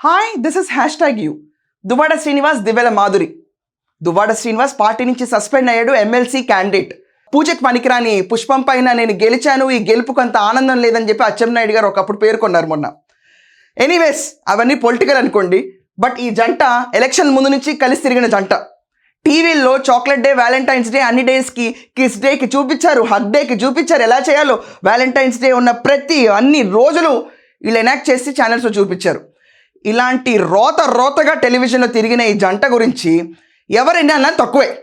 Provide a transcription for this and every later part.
Hi this is hashtag you Duvvada Srinivas దివ్యల Madhuri Duvvada Srinivas party నుంచి suspend అయ్యాడు MLC candidate పూజకి పనికిరాని పుష్పం పైన నేను గెలిచాను ఈ గెలుపు కొంత ఆనందం లేదని చెప్పి అచ్చెన్నాయుడు గారు ఒకప్పుడు పేర్కొన్నారు మొన్న. ఎనీవేస్ అవన్నీ పొలిటికల్ అనుకోండి బట్ ఈ జంట ఎలక్షన్ ముందు నుంచి కలిసి తిరిగిన జంట. టీవీల్లో చాక్లెట్ డే వ్యాలంటైన్స్ డే అన్ని డేస్కి కిస్ డేకి చూపించారు హగ్ డేకి చూపించారు ఎలా చేయాలో వ్యాలంటైన్స్ డే ఉన్న ప్రతి అన్ని రోజులు వీళ్ళు ఎనాక్ట్ చేసి ఛానల్స్లో చూపించారు. ఇలాంటి రోత రోతగా టెలివిజన్లో తిరిగిన ఈ జంట గురించి ఎవరైనా తక్కువే.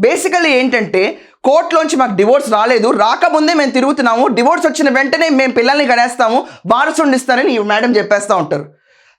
బేసికల్లీ ఏంటంటే కోర్టులోంచి మాకు డివోర్స్ రాలేదు. రాకముందే మేము తిరుగుతున్నాము. డివోర్స్ వచ్చిన వెంటనే మేము పిల్లల్ని గడేస్తాము వారసుండి ఇస్తారని మేడం చెప్పేస్తూ ఉంటారు.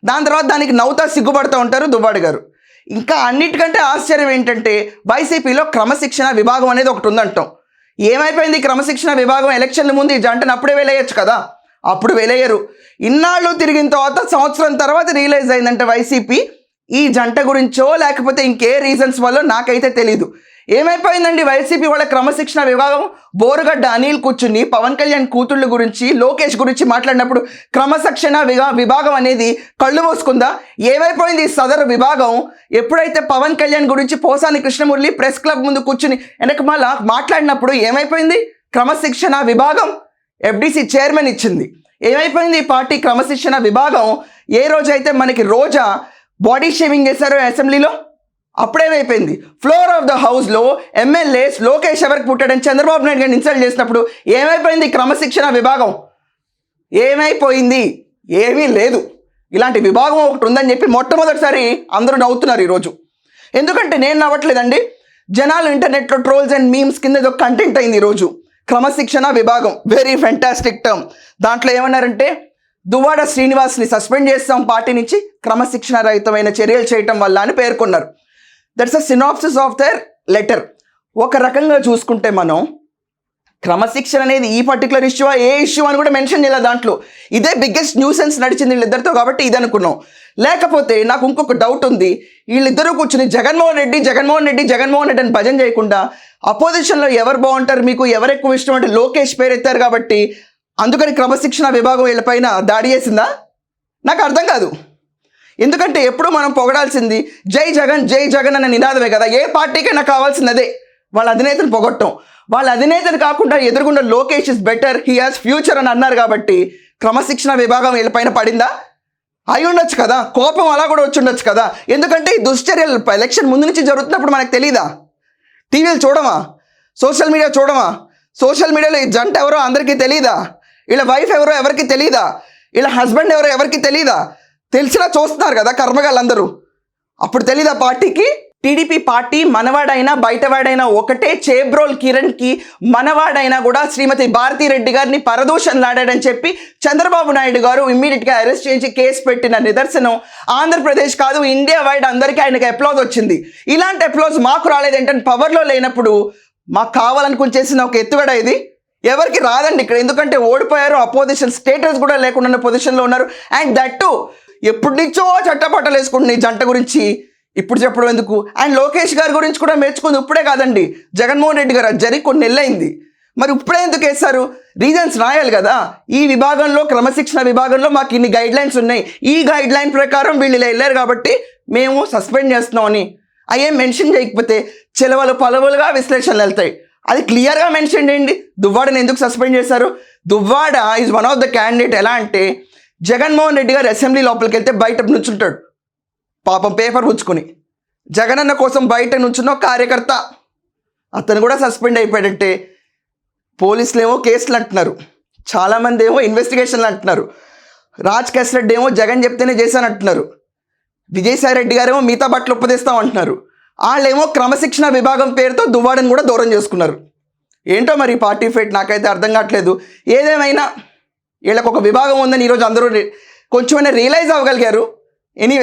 దాని తర్వాత దానికి నవ్వుతా సిగ్గుపడుతూ ఉంటారు దువ్వాడు గారు. ఇంకా అన్నిటికంటే ఆశ్చర్యం ఏంటంటే వైసీపీలో క్రమశిక్షణ విభాగం అనేది ఒకటి ఉందంటాం. ఏమైపోయింది క్రమశిక్షణ విభాగం? ఎలక్షన్ల ముందు ఈ జంటను అప్పుడే వేలేయచ్చు కదా. అప్పుడు వేలేయరు. ఇన్నాళ్ళు తిరిగిన తర్వాత సంవత్సరం తర్వాత రియలైజ్ అయిందంటే వైసీపీ. ఈ జంట గురించో లేకపోతే ఇంకే రీజన్స్ వల్ల నాకైతే తెలీదు. ఏమైపోయిందండి వైసీపీ వాళ్ళ క్రమశిక్షణ విభాగం? బోరుగడ్డ అనిల్ కూర్చుని పవన్ కళ్యాణ్ కూతుళ్ళ గురించి లోకేష్ గురించి మాట్లాడినప్పుడు క్రమశిక్షణ విభా విభాగం అనేది కళ్ళు మూసుకుందా? ఏమైపోయింది ఈ సదరు విభాగం? ఎప్పుడైతే పవన్ కళ్యాణ్ గురించి పోసాని కృష్ణమురళి ప్రెస్ క్లబ్ ముందు కూర్చుని వెనక మళ్ళా మాట్లాడినప్పుడు ఏమైపోయింది? క్రమశిక్షణ విభాగం? ఎఫ్డిసి చైర్మన్ ఇచ్చింది. ఏమైపోయింది? ఈ పార్టీ క్రమశిక్షణ విభాగం ఏ రోజైతే మనకి రోజా బాడీ షేవింగ్ చేశారో అసెంబ్లీలో అప్పుడేమైపోయింది? ఫ్లోర్ ఆఫ్ ద హౌస్లో ఎమ్మెల్యేస్ లోకేష్ ఎవరికి పుట్టాడని చంద్రబాబు నాయుడు గారిని ఇన్సల్ట్ చేసినప్పుడు ఏమైపోయింది క్రమశిక్షణ విభాగం? ఏమైపోయింది? ఏమీ లేదు. ఇలాంటి విభాగం ఒకటి ఉందని చెప్పి మొట్టమొదటిసారి అందరూ నవ్వుతున్నారు ఈరోజు. ఎందుకంటే నేను నవ్వట్లేదండి. జనాలు ఇంటర్నెట్లో ట్రోల్స్ అండ్ మీమ్స్ కింద ఇది ఒక కంటెంట్ అయింది ఈరోజు. క్రమశిక్షణ విభాగం. వెరీ ఫెంటాస్టిక్ టర్మ్ దాంట్లో ఏమన్నారంటే దువ్వాడ శ్రీనివాస్ని సస్పెండ్ చేస్తాం పార్టీ నుంచి క్రమశిక్షణ రహితమైన చర్యలు చేయటం వల్ల అని పేర్కొన్నారు. That's a synopsis of their letter ఒక రకంగా చూసుకుంటే మనం క్రమశిక్షణ అనేది ఈ పర్టికులర్ ఇష్యూ ఏ ఇష్యూ అని కూడా మెన్షన్ చేయలేదు దాంట్లో. ఇదే బిగ్గెస్ట్ న్యూసెన్స్ నడిచింది వీళ్ళిద్దరితో కాబట్టి ఇది అనుకున్నాం. లేకపోతే నాకు ఇంకొక డౌట్ ఉంది. వీళ్ళిద్దరూ కూర్చుని జగన్మోహన్ రెడ్డి జగన్మోహన్ రెడ్డి జగన్మోహన్ రెడ్డి అని భజన చేయకుండా అపోజిషన్లో ఎవరు బాగుంటారు? మీకు ఎవరు ఎక్కువ ఇష్టం అంటే లోకేష్ పేరెత్తారు కాబట్టి అందుకని క్రమశిక్షణ విభాగం వీళ్ళపైన దాడి చేసిందా? నాకు అర్థం కాదు. ఎందుకంటే ఎప్పుడు మనం పొగడాల్సింది జై జగన్ జై జగన్ అనే నినాదమే కదా. ఏ పార్టీకైనా కావాల్సింది అదే. వాళ్ళ అధినేతను పొగట్టం. వాళ్ళ అధినేతను కాకుండా ఎదురుగుండా Lokesh is better he has future అని అన్నారు కాబట్టి క్రమశిక్షణ విభాగం వీళ్ళపైన పడిందా? అయి ఉండొచ్చు కదా. కోపం అలా కూడా వచ్చి ఉండొచ్చు కదా. ఎందుకంటే ఈ దుశ్చర్యలు ఎలక్షన్ ముందు నుంచి జరుగుతున్నప్పుడు మనకు తెలీదా? టీవీలు చూడమా? సోషల్ మీడియా చూడమా? సోషల్ మీడియాలో ఈ జంట ఎవరో అందరికీ తెలియదా వీళ్ళ వైఫ్ ఎవరో ఎవరికి తెలియదా వీళ్ళ హస్బెండ్ ఎవరో ఎవరికి తెలియదా తెలిసినా చూస్తున్నారు కదా కర్మగాళ్ళందరూ. అప్పుడు తెలీదా పార్టీకి? టీడీపీ పార్టీ మనవాడైనా బయటవాడైనా ఒకటే చేబ్రోల్ కిరణ్కి మనవాడైనా కూడా శ్రీమతి భారతీ రెడ్డి గారిని పరదూషణలాడాడని చెప్పి చంద్రబాబు నాయుడు గారు ఇమ్మీడియట్గా అరెస్ట్ చేసి కేసు పెట్టిన నిదర్శనం ఆంధ్రప్రదేశ్ కాదు ఇండియా వైడ్ అందరికీ ఆయనకి అప్లోజ్ వచ్చింది. ఇలాంటి అప్లోజ్ మాకు రాలేదేంటంటే పవర్లో లేనప్పుడు మాకు కావాలనుకుని చేసిన ఒక ఎత్తుగడ ఇది. ఎవరికి రాదండి ఇక్కడ ఎందుకంటే ఓడిపోయారు అపోజిషన్ స్టేటస్ కూడా లేకుండా పొజిషన్లో ఉన్నారు. అండ్ దట్ టు ఎప్పటి నుంచో చట్టపట్టలు వేసుకుంటున్న ఈ జంట గురించి ఇప్పుడు చెప్పడం ఎందుకు? అండ్ లోకేష్ గారి గురించి కూడా మెచ్చుకుంది ఇప్పుడే కాదండి. జగన్మోహన్ రెడ్డి గారు అది జరిగి కొన్ని నెలలైంది. మరి ఇప్పుడే ఎందుకు వేస్తారు రీజన్స్ రాయాలి కదా. ఈ విభాగంలో క్రమశిక్షణ విభాగంలో మాకు ఇన్ని గైడ్ లైన్స్ ఉన్నాయి. ఈ గైడ్ లైన్ ప్రకారం వీళ్ళు ఇలా వెళ్ళారు కాబట్టి మేము సస్పెండ్ చేస్తున్నామని అయ్యే మెన్షన్ చేయకపోతే చెలవలు పలవలుగా విశ్లేషణలు వెళ్తాయి. అది క్లియర్గా మెన్షన్ చేయండి. దువ్వాడని ఎందుకు సస్పెండ్ చేశారు? Duvvada is one of the candidate ఎలా అంటే జగన్మోహన్ రెడ్డి గారు అసెంబ్లీ లోపలికి వెళ్తే బయట నుంచుంటాడు. పాపం పేపర్ ఉంచుకుని జగనన్న కోసం బయట నుంచున్న ఒక కార్యకర్త. అతను కూడా సస్పెండ్ అయిపోయాడంటే పోలీసులు ఏమో కేసులు అంటున్నారు. చాలామంది ఏమో ఇన్వెస్టిగేషన్లు అంటున్నారు. రాజ్ రెడ్డి ఏమో జగన్ చెప్తేనే చేశానంటున్నారు విజయసాయి రెడ్డి గారేమో మిగతా బట్టలు ఉపదేస్తాం అంటున్నారు. వాళ్ళేమో క్రమశిక్షణ విభాగం పేరుతో దువ్వాడని కూడా దూరం చేసుకున్నారు. ఏంటో మరి పార్టీ ఫైట్ నాకైతే అర్థం కావట్లేదు. ఏదేమైనా వీళ్ళకు ఒక విభాగం ఉందని ఈరోజు అందరూ కొంచెమైనా రియలైజ్ అవ్వగలిగారు. ఎనీవే